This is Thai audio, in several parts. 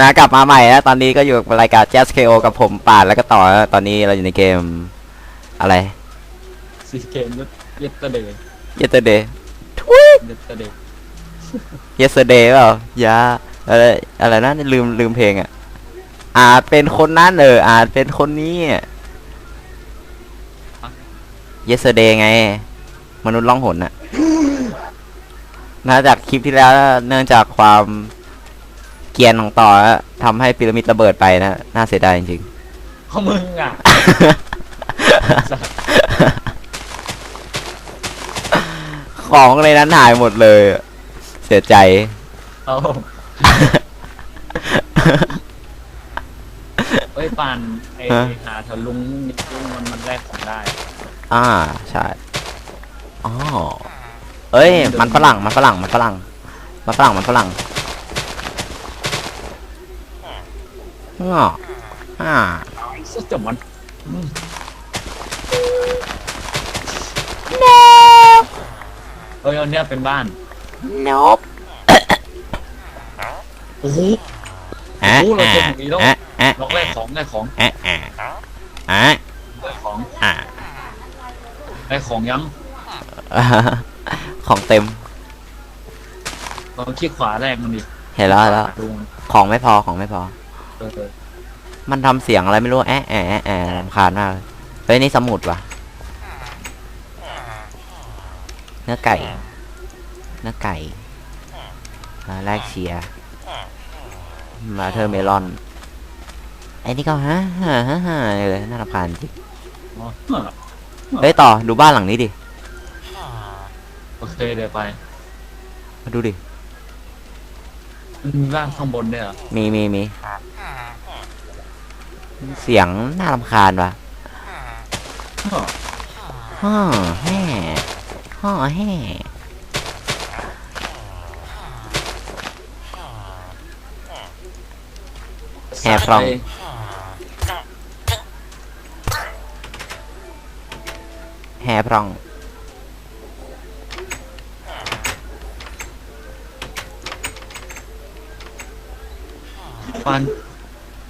นะกลับมาใหม่นะตอนนี้ก็อยู่กับรายการ Jazz KO กับผมป่านแล้วก็ต่อนะตอนนี้เราอยู่ในเกมอะไรซีเกมเยสเตอร์เดย์ Yesterday เยสเตอร์เดย์ Yesterday เปล่ายาอะไรอะไรนะลืมลืมเพลงอะ อาจเป็นคนนั้นเอออาจเป็นคนนี้อะ Yesterday ไง มนุษย์ล่องหนน่ะนะจากคลิปที่แล้วเนื่องจากความเกรียนของต่อนะทำให้พีระมิดระเบิดไปนะ น่าเสียดายจริงเขามึงอะสัตว์ๆ ของในนั้นหายหมดเลย เสียใจ เอาเฮ้ยปานไอฮะ หาเถอะลุงนิดลุงมันมันแลกของได้ อ่าใช่อ๋อเอ้ย มันฝรั่ง มันฝรั่ง มันฝรั่ง มันฝรั่ง มันฝรั่งงออ่า สุดจับมันอืมเฮ้ ยอันเนี้ยเป็นบ้าน นบโอ้โห อะโอ้เราเจอหมีแล้ว อะอะล็อกแรกของได้ของอะอะอะได้ของอะได้ของยังของเต็มลองคลิกขวาแรกมันดิเห็นแล้วเห็นแล้วดูของไม่พอของไม่พอเออเออมันทำเสียงอะไรไม่รู้แอะแอะแอะแอะรำคาญมากเลยเฮ้ยนี่สมุดว่ะ เนื้อไก่ เนื้อไก่มาแลกเชียร์มาเธอร์เมลอน ไอ้นี่ก็ฮะฮะฮะฮะเลยน่ารำคาญจริงอ๋อเฮ้ยต่อดูบ้านหลังนี้ดิ โอเคเดี๋ยวไป มาดูดิมันมีบ้านข้างบนเนี่ยเหรอมีมีมี เสียงน่ารำคาญว่ะอ้อฮ่อแห่ฮ่อแห่แห่ฟรอง แห่พรอง ปาน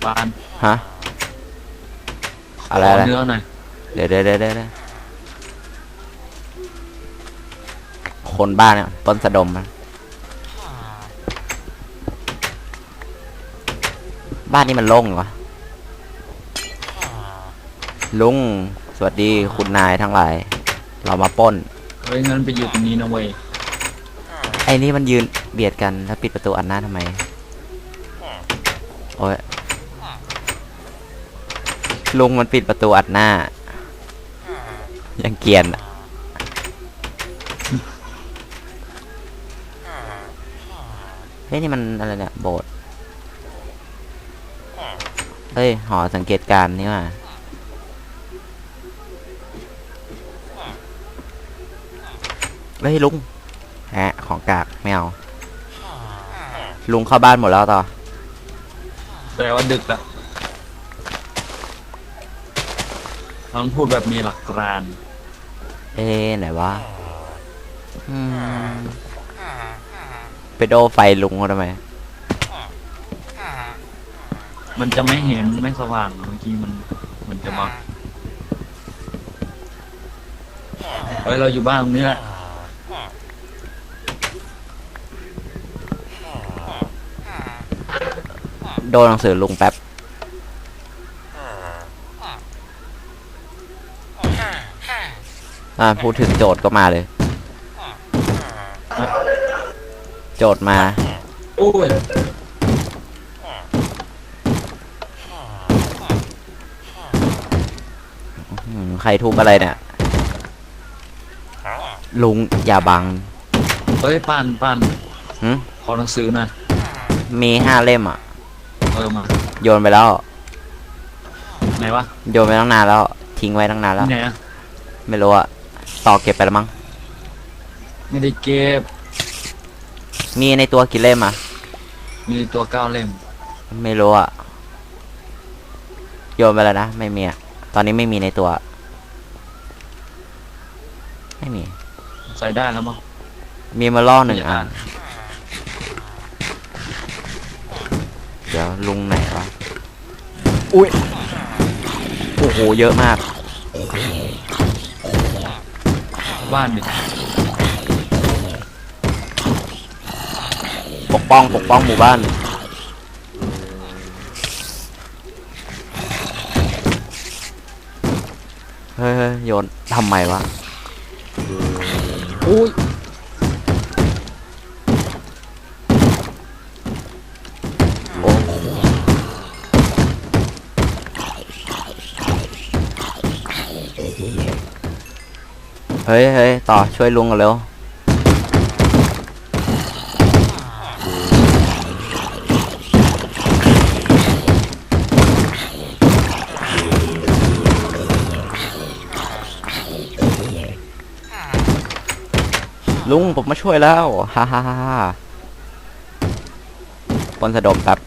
ปานฮะ อะไรขอะไร เนื้อหน่อย เดี๋ยวเดี๋ยวเดี๋ยวเดี๋ยว คนบ้านเนี่ยต้นสะดมมันบ้านนี้มันโล่งเหรอวะลุง สวัสดีคุณนายทั้งหลาย เรามาปล้น เฮ้ยงั้นไปอยู่ตรงนี้นะเว้ยไอ้นี่มันยืนเบียดกันแล้วปิดประตูอันหน้าทำไม โอ้ยลุงมันปิดประตูอัดหน้า ยังเกรียนอะ เฮ้ยนี่มันอะไรเนี่ยโบสถ์เฮ้ยหอสังเกตการณ์นี่ว่าเฮ้ยลุงแฮะของกากไม่เอาลุงเข้าบ้านหมดแล้วต่อแปลว่าดึกละต้องพูดแบบมีหลักการ เอ๊ะไหนวะอืม ไปโดไฟลุงเขาทำไม มันจะไม่เห็นไม่สว่างบางทีมันมันจะมาเฮ้ยเราอยู่บ้านตรงนี้แหละโดนหนังสือลุงแป๊บ อ่าพูดถึงโจทย์ก็มาเลย โจทย์มา โอ้ยอืมใครทุบอะไรเนี่ย ลุงอย่าบังเฮ้ยปานปานหึขอหนังสือหน่อยมีห้าเล่มอะ เออมาโยนไปแล้ว ไหนวะโยนไปตั้งนานแล้ว ทิ้งไว้ตั้งนานแล้ว ไหนอะไม่รู้อะต่อเก็บไปแล้วมั้งไม่ได้เก็บ มีในตัวกี่เล่มอะ มีตัวเก้าเล่ม ไม่รู้อะ โยนไปแล้วนะ ไม่มีอะ ตอนนี้ไม่มีในตัว ไม่มี ใส่ได้แล้วมั้ง มีมาล่อหนึ่งอัน เดี๋ยวลุงไหนวะ อุ้ย โอ้โห เยอะมาก บ้านดิ ปกป้องปกป้องหมู่บ้าน เฮ้ยเฮ้ยโยนทำไมวะอุ้ยโอ้เฮ้ยเฮ้ยต่อช่วยลุงกันเร็ว ลุงผมมาช่วยแล้ว ฮ่าฮ่าฮ่าฮ่าปนสะดมครับ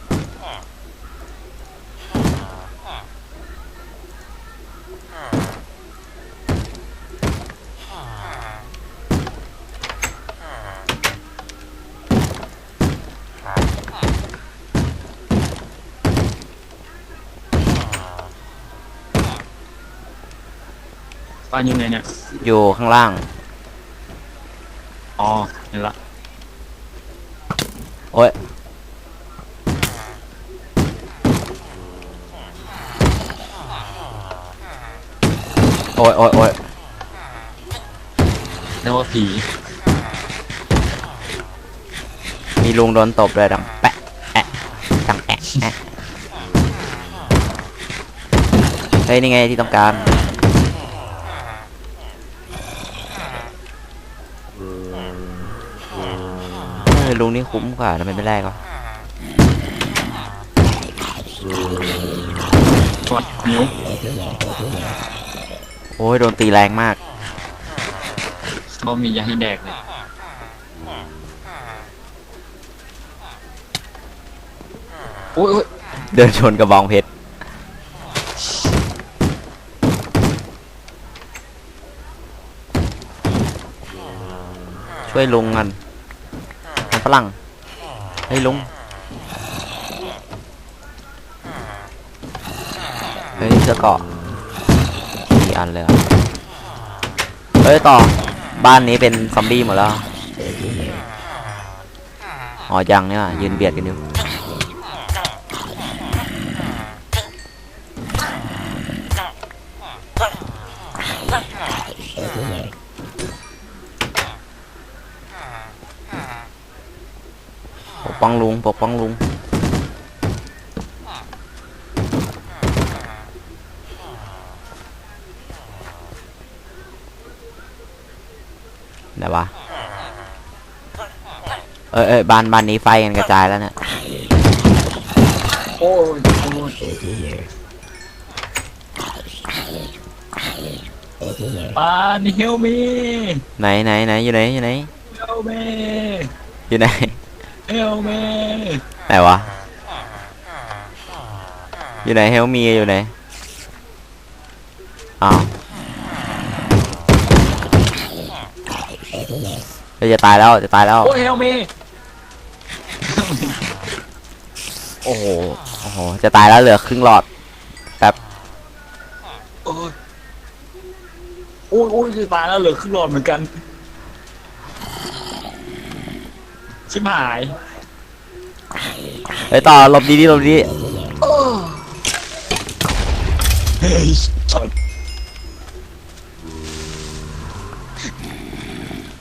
บ้านอยู่ไหนเนี่ย อยู่ข้างล่าง อ๋อเห็นละโอ้ยโอ้ยโอ้ยโอ้ยนึกว่าผีมีลุงโดนตบเลยดังแปะแอะดังแอะแอะเฮ้ยนี่ไงที่ต้องการ เฮ้ยลุงนี่คุ้มกว่าทำไมไม่แรกวะกดนิ้วโอ้ยโดนตีแรงมากก็มียาให้แดกเลยโอ้ยโอ้ยเดินชนกระบองเพชรช่วยลุงกันมัน ฝรั่งเฮ้ยลุงเฮ้ยเสือเกาะมีอันเลยเฮ้ยต่อบ้านนี้เป็นซอมบี้หมดแล้วอ๋อยังเนี่ยยืนเบียดกันอยู่ ปกป้องลุงปกป้องลุง ไหนวะ เอ้ยเอ้ยบ้านบ้านนี้ไฟกันกระจายแล้วเนี่ย โอ้ยโอ้ยปานเฮลมีไหนไหนไหนอยู่ไหนอยู่ไหนเฮลมีอยู่ไหน เฮลมีไหนวะ อยู่ไหนเฮลมีอยู่ไหน อ้าวเฮ้ยจะตายแล้วจะตายแล้ว โอ้ยเฮลมีโอ้โห โอ้โห จะตายแล้วเหลือครึ่งหลอดโอ้ยโอ้ยโอ้ยจะตายแล้วเหลือครึ่งหลอดเหมือนกัน ชิบหายเฮ้ยต่อหลบดีดีๆหลบดีเฮ้ยช็อต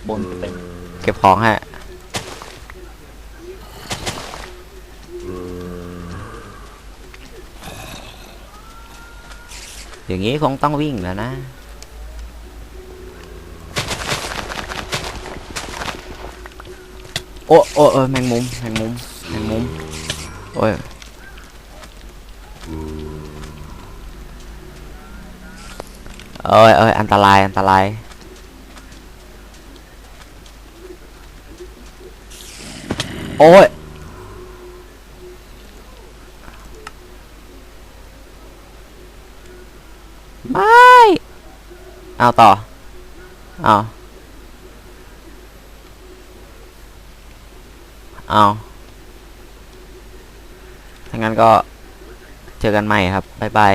บนเต็มเก็บของฮะอย่างนี้คงต้องวิ่งแล้วนะ โอ้โอ้เออแมงมุมแมงมุมแมงมุมโอ้ยเอ้ยเอ้ยอันตรายอันตรายโอ้ยไม่เอาต่อเอา เอาถ้างั้นก็เจอกันใหม่ครับ บ๊ายบาย